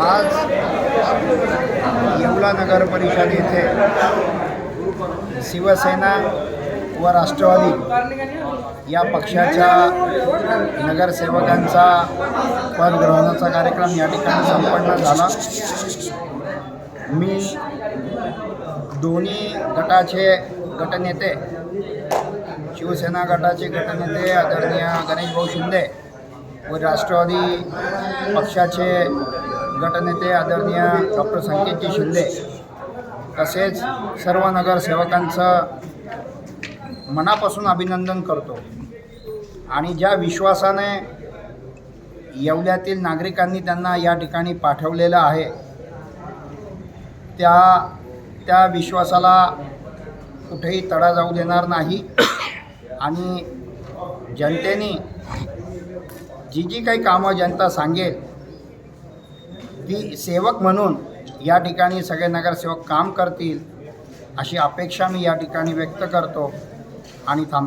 आज येवला नगर परिषद येथे शिवसेना व राष्ट्रवादी या पक्षाच्या नगरसेवकांचा पदग्रहणाचा कार्यक्रम या ठिकाणी संपन्न झाला. मी दोन्ही गटाचे गटनेते शिवसेना गटाचे गटनेते आदरणीय गणेश भाऊ शिंदे व राष्ट्रवादी पक्षाचे गटनेते आदरणीय डॉक्टर संकेतजी शिंदे तसेच सर्व नगरसेवकांचं मनापासून अभिनंदन करतो. आणि ज्या विश्वासाने येवल्यातील नागरिकांनी त्यांना या ठिकाणी पाठवलेलं आहे त्या त्या विश्वासाला कुठेही तडा जाऊ देणार नाही. आणि जनतेने जी जी काही कामं जनता सांगेल ती सेवक म्हणून या ठिकाणी सगळे नगरसेवक काम करतील अशी अपेक्षा मी या ठिकाणी व्यक्त करतो आणि थांबतो.